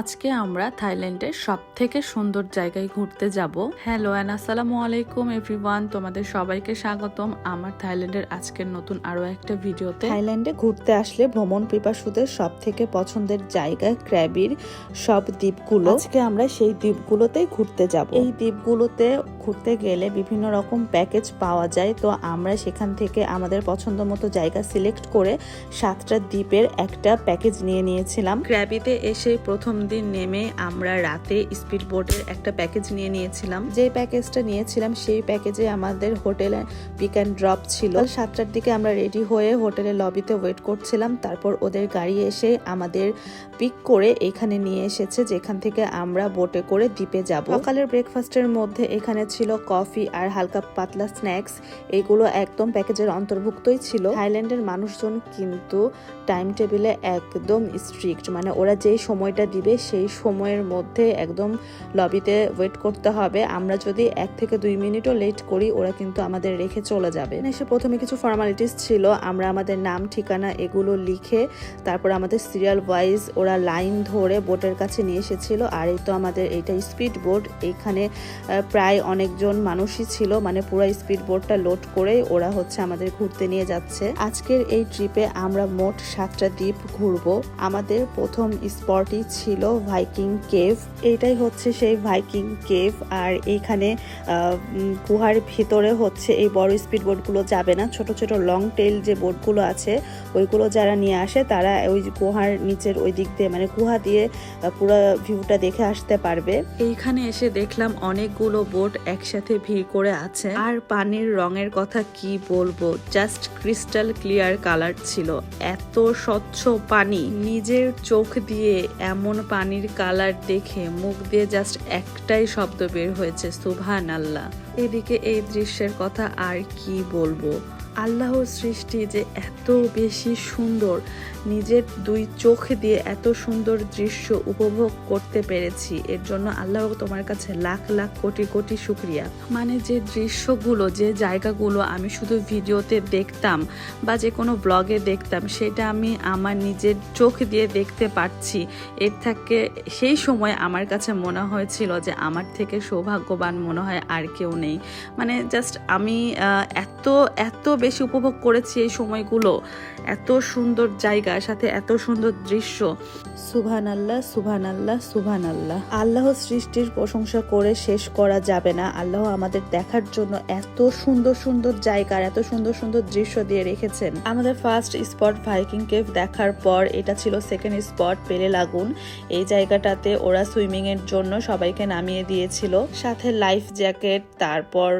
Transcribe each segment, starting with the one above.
আজকে আমরা থাইল্যান্ডের সব থেকে সুন্দর জায়গায় ঘুরতে যাব। হ্যালো অ্যান্ড আসসালামু আলাইকুম এভরিওয়ান তোমাদের সবাইকে স্বাগতম আমার থাইল্যান্ডের আজকের নতুন আরও একটা ভিডিওতে। থাইল্যান্ডে ঘুরতে আসলে ভ্রমণ পিপাসুদের সব থেকে পছন্দের জায়গা ক্র্যাবির সব দ্বীপগুলো। আজকে আমরা সেই দ্বীপগুলোতেই ঘুরতে যাব। এই দ্বীপগুলোতে ঘুরতে গেলে বিভিন্ন রকম প্যাকেজ পাওয়া যায় তো আমরা সেখান থেকে আমাদের পছন্দ মতো জায়গা সিলেক্ট করে সাতটা দ্বীপের একটা প্যাকেজ নিয়ে নিয়েছিলাম। ক্র্যাবিতে এসে প্রথম দিন নেমে আমরা রাতে স্পিড বোটের একটা প্যাকেজ নিয়ে নিয়েছিলাম। যে প্যাকেজটা নিয়েছিলাম, সেই প্যাকেজে আমাদের হোটেলে পিক অ্যান্ড ড্রপ ছিল। সাতটার দিকে আমরা রেডি হয়ে হোটেলের লবিতে ওয়েট করছিলাম। তারপর ওদের গাড়ি এসে আমাদের পিক করে এখানে নিয়ে এসেছে, যেখান থেকে আমরা বোটে করে দ্বীপে যাব। সকালের ব্রেকফাস্টের মধ্যে এখানে ছিল কফি আর হালকা পাতলা স্ন্যাক্স এগুলো একদম প্যাকেজের অন্তর্ভুক্তই ছিল। থাইল্যান্ডের মানুষজন কিন্তু টাইম টেবিলে একদম স্ট্রিক্ট মানে ওরা যেই সময়টা দিবে সেই সময়ের মধ্যে একদম লবিতে ওয়েট করতে হবে। আমরা যদি এক থেকে দুই মিনিটও লেট করি ওরা কিন্তু আমাদের রেখে চলে যাবে। এসে প্রথমে কিছু ফর্মালিটিস ছিল। আমরা আমাদের নাম ঠিকানা এগুলো লিখে তারপর আমাদের সিরিয়াল ওয়াইজ ওরা লাইন ধরে বোটের কাছে নিয়ে এসেছিল। আর এই তো আমাদের এইটা স্পিড বোট আহ, প্রায় অনেকজন মানুষই ছিল। মানে পুরো স্পিড বোটটা লোড করে ওরা হচ্ছে আমাদের ঘুরতে নিয়ে যাচ্ছে। আজকের এই ট্রিপে আমরা মোট সাতটা দ্বীপ ঘুরবো। আমাদের প্রথম স্পটই ছিল ভাইকিং কেভ। এটাই হচ্ছে সেই ভাইকিং কেভ আর এইখানে গুহার ভিতরে হচ্ছে এই বড় স্পিড বোটগুলো যাবে না। ছোট ছোট লং টেল যে বোটগুলো আছে, ওইগুলো যারা নিয়ে আসে, তারা ওই গুহার নিচের ওই দিক দিয়ে মানে গুহা দিয়ে পুরো ভিউটা দেখে আসতে পারবে। এইখানে এসে দেখলাম অনেকগুলো বোট একসাথে ভিড় করে আছে। আর পানির রঙের কথা কি বলব? জাস্ট ক্রিস্টাল ক্লিয়ার কালার ছিল। এত স্বচ্ছ পানি, নিজের চোখ দিয়ে এমন পানির কালার দেখে মুখ দিয়ে জাস্ট একটাই শব্দ বের হয়েছে সুভান আল্লাহ এদিকে এই দৃশ্যের কথা আর কি বলব? আল্লাহর সৃষ্টি যে এত বেশি সুন্দর, নিজের দুই চোখ দিয়ে এত সুন্দর দৃশ্য উপভোগ করতে পেরেছি। এর জন্য আল্লাহ তোমার কাছে লাখ লাখ কোটি কোটি শুক্রিয়া। মানে যে দৃশ্যগুলো, যে জায়গাগুলো আমি শুধু ভিডিওতে দেখতাম বা যে কোনো ব্লগে দেখতাম, সেটা আমি আমার নিজের চোখ দিয়ে দেখতে পাচ্ছি এর থেকে সেই সময় আমার কাছে মনে হয়েছিল যে আমার থেকে সৌভাগ্যবান মনে হয় আর কেউ নেই। মানে জাস্ট আমি এত এত বেশি উপভোগ করেছি এই সময়গুলো। এত সুন্দর জায়গা, সাথে এত সুন্দর দৃশ্য। সুভান আল্লাহ সুভান আল্লাহ সুভান আল্লাহ আল্লাহ সৃষ্টির প্রশংসা করে শেষ করা যাবে না। আল্লাহ আমাদের দেখার জন্য এত সুন্দর সুন্দর জায়গা এত সুন্দর সুন্দর দৃশ্য দিয়ে রেখেছেন। আমাদের ফার্স্ট স্পট ভাইকিং কেভ দেখার পর এটা ছিল সেকেন্ড স্পট পেলে লাগুন এই জায়গাটাতে ওরা সুইমিং এর জন্য সবাইকে নামিয়ে দিয়েছিল। সাথে লাইফ জ্যাকেট তারপর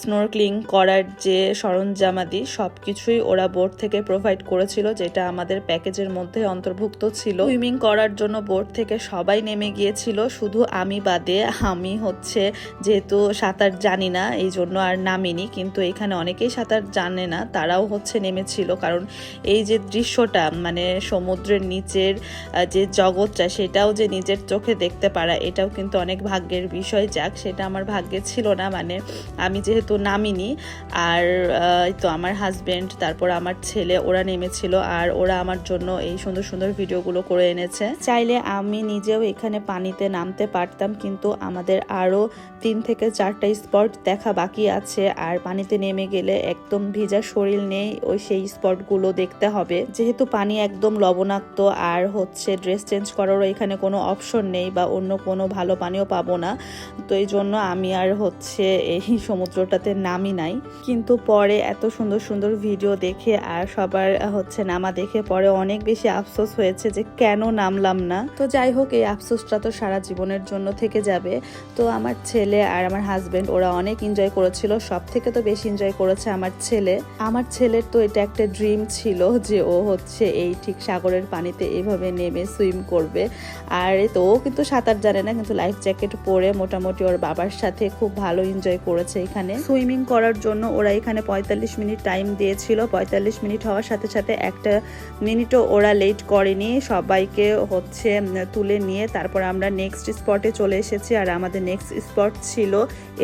স্নোরক্লিং করার যে সরঞ্জামাদি সব কিছুই ওরা বোট থেকে প্রোভাইড করেছিল, যেটা আমাদের প্যাকেজের মধ্যে অন্তর্ভুক্ত ছিল। সুইমিং করার জন্য বোট থেকে সবাই নেমে গিয়েছিল, শুধু আমি বাদে আমি হচ্ছে যেহেতু সাঁতার জানি না, এই জন্য আর নামিনি, কিন্তু এখানে অনেকেই সাঁতার জানে না, তারাও হচ্ছে নেমেছিল, কারণ এই যে দৃশ্যটা মানে সমুদ্রের নিচের যে জগৎটা, সেটাও যে নিজের চোখে দেখতে পারা, এটাও কিন্তু অনেক ভাগ্যের বিষয় যাক, সেটা আমার ভাগ্যে ছিল না মানে আমি যেহেতু নামিনি, আর তো আমার হাজব্যান্ড তারপর আমার ছেলে, ওরা নেমেছিল আর ওরা আমার জন্য এই সুন্দর সুন্দর ভিডিওগুলো করে এনেছে। চাইলে আমি নিজেও এখানে পানিতে নামতে পারতাম, কিন্তু আমাদের আরও তিন থেকে চারটা স্পট দেখা বাকি আছে আর পানিতে নেমে গেলে একদম ভিজা শরীর নেই, ওই সেই স্পটগুলো দেখতে হবে। যেহেতু পানি একদম লবণাক্ত আর হচ্ছে ড্রেস চেঞ্জ করারও এখানে কোনো অপশন নেই বা অন্য কোনো ভালো পানিও পাবো না, তো এই জন্য আমি আর হচ্ছে এই সমুদ্রটাতে নামি নাই। কিন্তু পরে এত সুন্দর সুন্দর ভিডিও দেখে আর সবার হচ্ছে নামা দেখে পরে অনেক বেশি আফসোস হয়েছে যে কেন নামলাম না। তো যাই হোক, এই আফসোসটা তো সারা জীবনের জন্য থেকে যাবে। তো আমার ছেলে আর আমার হাজবেন্ড ওরা অনেক এনজয় করেছিল। সব থেকে তো বেশি এনজয় করেছে আমার ছেলে। আমার ছেলের তো এটা একটা ড্রিম ছিল যে ও হচ্ছে এই ঠিক সাগরের পানিতে এভাবে নেমে সুইম করবে। আর তো ও কিন্তু সাঁতার জানে না, কিন্তু লাইফ জ্যাকেট পরে মোটামুটি ওর বাবার সাথে খুব ভালো এনজয় করেছে এখানে। সুইমিং করার জন্য ওরা এখানে পঁয়তাল্লিশ মিনিট টাইম দিয়েছিল। পঁয়তাল্লিশ মিনিট হওয়ার সাথে সাথে একটা মিনিটও ওরা লেট করেনি। সবাইকে হচ্ছে তুলে নিয়ে তারপর আমরা নেক্সট স্পটে চলে এসেছি আর আমাদের নেক্সট স্পট ছিল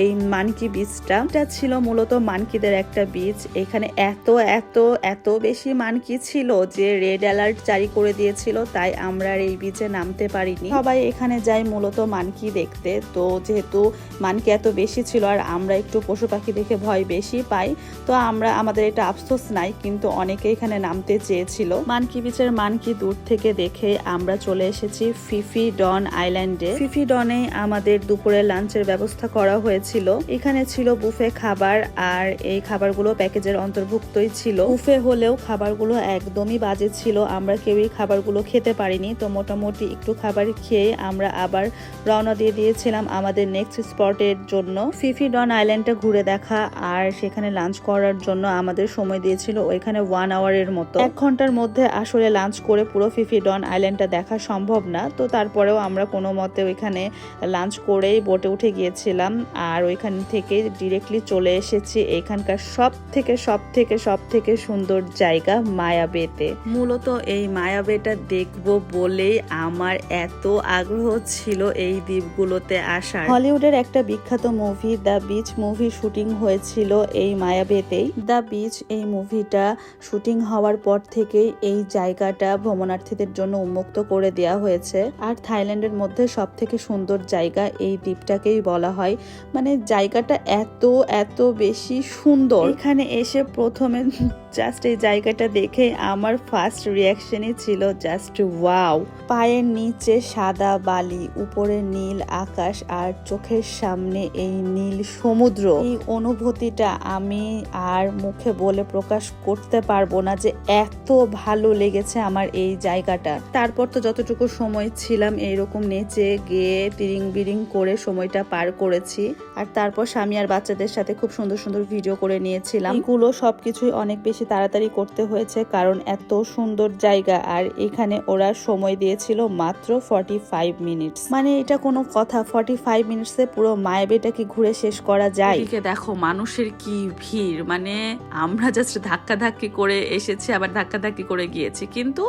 এই মানকি বিচটা এটা ছিল মূলত মানকিদের একটা বিচ এখানে এত এত এত বেশি মানকি ছিল যে রেড অ্যালার্ট জারি করে দিয়েছিল, তাই আমরা এই বিচে নামতে পারিনি। সবাই এখানে যাই মূলত মানকি দেখতে। তো যেহেতু মানকি এত বেশি ছিল আর আমরা একটু পশু পাখি দেখে ভয় বেশি পাই তো আমরা, আমাদের এটা আফসোস নাই, কিন্তু অনেকে এখানে নামতে চেয়েছিল। মানকি বিচের মানকি দূর থেকে দেখে আমরা চলে এসেছি ফিফি ডন আইল্যান্ডে। ফিফি ডনে আমাদের দুপুরে লাঞ্চের ব্যবস্থা করা হয়েছিল। এখানে ছিল বুফে খাবার আর এই খাবারগুলো প্যাকেজের অন্তর্ভুক্তই ছিল। বুফে হলেও খাবারগুলো একদমই বাজে ছিল। আমরা কেউই খাবারগুলো খেতে পারিনি, তো মোটামুটি একটু খাবার খেয়ে আমরা আবার রওনা দিয়ে দিয়েছিলাম আমাদের নেক্সট স্পটের জন্য। ফিফি ডন আইল্যান্ডটা ঘুরে দেখা আর সেখানে লাঞ্চ করার জন্য আমাদের সময় দিয়েছিল ওইখানে ওয়ান আওয়ারের মতো। এক ঘণ্টার মধ্যে আসলে লাঞ্চ করে পুরো ফিফি ডন আইল্যান্ডটা দেখা সম্ভব না। তো তারপরেও আমরা কোনো মতে ওইখানে লাঞ্চ করেই বোটে উঠে গিয়েছিলাম আর ওইখান থেকে ডিরেক্টলি চলে এসেছি এখানকার সব থেকে সব থেকে সব থেকে সুন্দর জায়গা মায়াবেতে। মূলত এই মায়াবেটা দেখব বলেই আমার এত আগ্রহ ছিল এই দ্বীপগুলোতে আসার। হলিউডের একটা বিখ্যাত movie the beach movie shooting হয়েছিল এই মায়াবেতেই দ্য বিচ এই মুভিটা শুটিং হওয়ার পর থেকেই এই জায়গাটা ভ্রমণার্থীদের জন্য উন্মুক্ত করে দেওয়া হয়েছে। আর থাইল্যান্ডের মধ্যে সব থেকে সুন্দর জায়গা এই দ্বীপটাকেই বলা হয়। মানে জায়গাটা এত এত বেশি সুন্দর। এখানে এসে প্রথমে জাস্ট এই জায়গাটা দেখে আমার ফার্স্ট রিয়াকশনই ছিল জাস্ট ওয়াও। পায়ের নিচে সাদা বালি, উপরে নীল আকাশ আর চোখের সামনে এই নীল সমুদ্র। এই অনুভূতিটা আমি আর মুখে বলে প্রকাশ করতে পারব না যে এত ভালো লেগেছে আমার এই জায়গাটা। তারপর তো যতটুকু সময় ছিলাম এইরকম নেচে গিয়ে তিরিং বিরিং করে সময়টা পার করেছি। আর তারপর স্বামী আর বাচ্চাদের সাথে খুব সুন্দর সুন্দর ভিডিও করে নিয়েছিলাম। এগুলো সবকিছুই অনেক বেশি তাড়াতাড়ি করতে হয়েছে কারণ এত সুন্দর জায়গা আর এখানে ওরা সময় দিয়েছিল মাত্র ফর্টি ফাইভ মিনিটস মানে এটা কোনো কথা ফর্টি ফাইভ মিনিটসে পুরো মায়াবেটা কি ঘুরে শেষ করা যায়। দেখো মানুষের কি ভিড় মানে আমরা জাস্ট ধাক্কা ধাক্কি করে এসেছি, আবার ধাক্কা ধাক্কি করে গিয়েছি। কিন্তু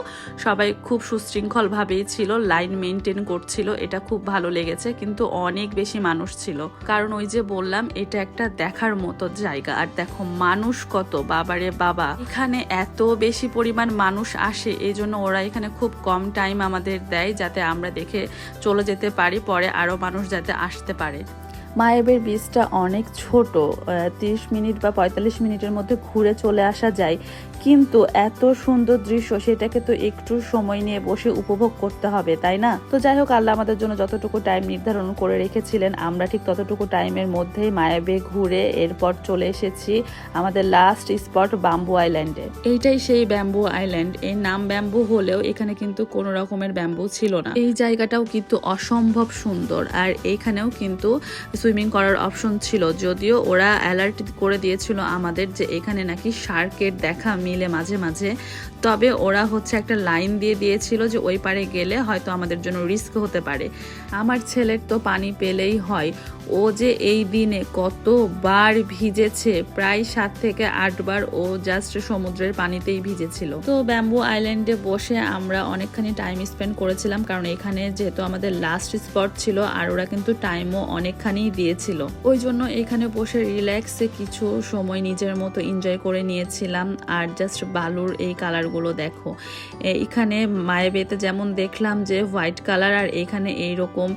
সবাই খুব সুশৃঙ্খলভাবেই ছিল লাইন মেনটেন করছিল, এটা খুব ভালো লেগেছে, কিন্তু অনেক বেশি মানুষ ছিল। কারণ ওই যে বললাম, এটা একটা দেখার মতো জায়গা। আর দেখো, মানুষ কত, বাবারে বাবা। এখানে এত বেশি পরিমাণ মানুষ আসে এই জন্য ওরা এখানে খুব কম টাইম আমাদের দেয়, যাতে আমরা দেখে চলে যেতে পারি, পরে আরও মানুষ যাতে আসতে পারে। মায়াবের বীজটা অনেক ছোট তিরিশ মিনিট বা পঁয়তাল্লিশ মিনিটের মধ্যে ঘুরে চলে আসা যায়। কিন্তু এত সুন্দর দৃশ্য সেটাকে তো একটু সময় নিয়ে বসে উপভোগ করতে হবে, তাই না? তো যাই হোক, আল্লাহ আমাদের জন্য যতটুকু টাইম নির্ধারণ করে রেখেছিলেন, আমরা ঠিক ততটুকু টাইমের মধ্যেই মায়াবে ঘুরে এরপর চলে এসেছি আমাদের লাস্ট স্পট বাম্বু আইল্যান্ডে এইটাই সেই ব্যাম্বু আইল্যান্ড এর নাম ব্যাম্বু হলেও এখানে কিন্তু কোনো রকমের ব্যাম্বু ছিল না। এই জায়গাটাও কিন্তু অসম্ভব সুন্দর, আর এইখানেও কিন্তু সুইমিং করার অপশন ছিল, যদিও ওরা অ্যালার্ট করে দিয়েছিল আমাদের যে এখানে নাকি শার্কের দেখা মিলে মাঝে মাঝে। তবে ওরা হচ্ছে একটা লাইন দিয়ে দিয়েছিল যে ওই পারে গেলে হয়তো আমাদের জন্য রিস্ক হতে পারে। আমার ছেলের তো পানি পেলেই হয়। ও যে এই দিনে কতবার ভিজেছে, প্রায় সাত থেকে আটবার ও জাস্ট সমুদ্রের পানিতেই ভিজেছিল। তো ব্যাম্বু আইল্যান্ডে বসে আমরা অনেকখানি টাইম স্পেন্ড করেছিলাম, কারণ এখানে যেহেতু আমাদের লাস্ট স্পট ছিল, আর ওরা কিন্তু টাইমও অনেকখানি দিয়েছিল। ওই জন্য এখানে বসে রিল্যাক্সে কিছু সময় নিজের মতো এনজয় করে নিয়েছিলাম। আর জাস্ট বালুর এই কালারগুলো দেখো। এখানে মায়াবেতে যেমন দেখলাম যে হোয়াইট কালার আর এখানে এইরকম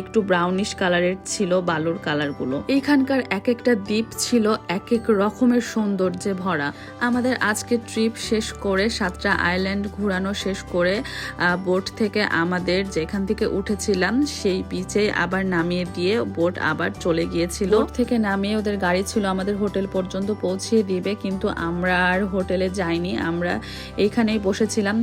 একটু ব্রাউনিশ কালারের ছিল বালুর কালারগুলো। এইখানকার এক একটা দ্বীপ ছিল এক এক রকমের সৌন্দর্যে ভরা। আমাদের আজকে ট্রিপ শেষ করে সাতটা আইল্যান্ড ঘোরানো শেষ করে বোট থেকে আমাদের যেখান থেকে উঠেছিলাম সেই বিচে আবার নামিয়ে দিয়ে বোট আবার চলে গিয়েছিল। বোট থেকে নামিয়ে ওদের গাড়ি ছিল আমাদের হোটেল পর্যন্ত পৌঁছিয়ে দিবে কিন্তু আমরা আর হোটেলে যাইনি। আমরা এইখানেই বসেছিলাম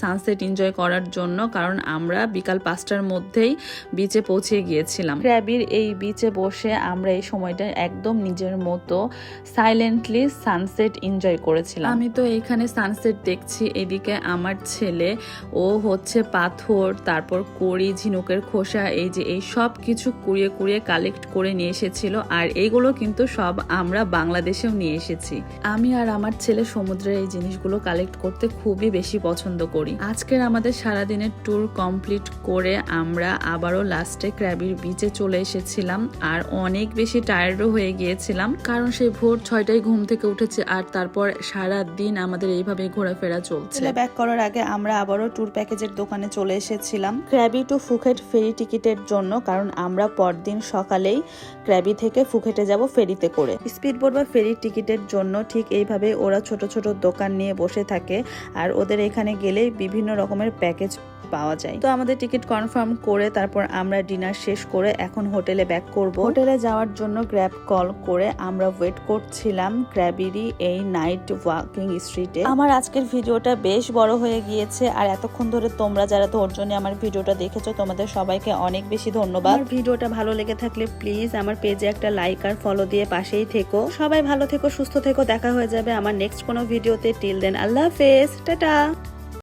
সানসেট এনজয় করার জন্য কারণ আমরা বিকাল পাঁচটার মধ্যেই বিচে পৌঁছে গিয়েছিলাম। ক্র্যাবির এই বিচে বসে আমরা এই সময়টা একদম নিজের মতো সাইলেন্টলি সানসেট এনজয় করেছিলাম। আমি তো এইখানে সানসেট দেখছি, এদিকে আমার ছেলে, ও হচ্ছে পাথর, তারপর কড়ি, ঝিনুকের খোসা, এই যে এই সব কিছু কুড়িয়ে কুড়িয়ে কালেক্ট করে নিয়ে এসেছিল, আর এইগুলো কিন্তু সব আমরা বাংলাদেশেও নিয়ে এসেছি। আমি আর আমার ছেলে সমুদ্রের এই জিনিসগুলো কালেক্ট করতে খুবই বেশি পছন্দ করি। আজকের আমাদের সারাদিনের ট্যুর কমপ্লিট করে আমরা আবারও লাস্টে ক্র্যাবির বিচে চলে এসেছিলাম। আর অনেক বেশি টায়ার্ডও হয়ে গিয়েছিলাম, কারণ সেই ভোর ছয়টায় ঘুম থেকে উঠেছে আর তারপর সারা দিন আমাদের এইভাবে ঘোরাফেরা চলছে। ব্যাক করার আগে আমরা আবারও ট্যুর প্যাকেজের দোকানে চলে এসেছিলাম। ক্র্যাবি টু ফুকেট ফেরি টিকিটের জন্য, কারণ আমরা পরদিন সকালেই ক্র্যাবি থেকে ফুকেটে যাব ফেরিতে করে। স্পিড স্পিডবোট বা ফেরির টিকিটের জন্য ঠিক এইভাবে ওরা ছোট ছোট দোকান নিয়ে বসে থাকে, আর ওদের এখানে গেলেই বিভিন্ন রকমের প্যাকেজ পাওয়া যায়। তো আমাদের টিকিট কনফার্ম করে তারপর আমরা ডিনার শেষ করে এখন হোটেলে ব্যাক করব। হোটেলে যাওয়ার জন্য গ্র্যাব কল করে আমরা ওয়েট করছিলাম ক্র্যাবিরি এই নাইট ওয়াকিং স্ট্রিটে। আমার আজকের ভিডিওটা বেশ বড় হয়ে গিয়েছে আর এতক্ষণ ধরে তোমরা যারা ধৈর্য নিয়ে আমার ভিডিওটা দেখেছ, তোমাদের সবাইকে অনেক বেশি ধন্যবাদ। ভিডিওটা ভালো লেগে থাকলে প্লিজ আমার পেজে একটা লাইক আর ফলো দিয়ে পাশেই থেকো। সবাই ভালো থেকো, সুস্থ থেকো, দেখা হয়ে যাবে আমার নেক্সট কোনো ভিডিওতে। টিল দেন আল্লাহ হাফেজ, টাটা।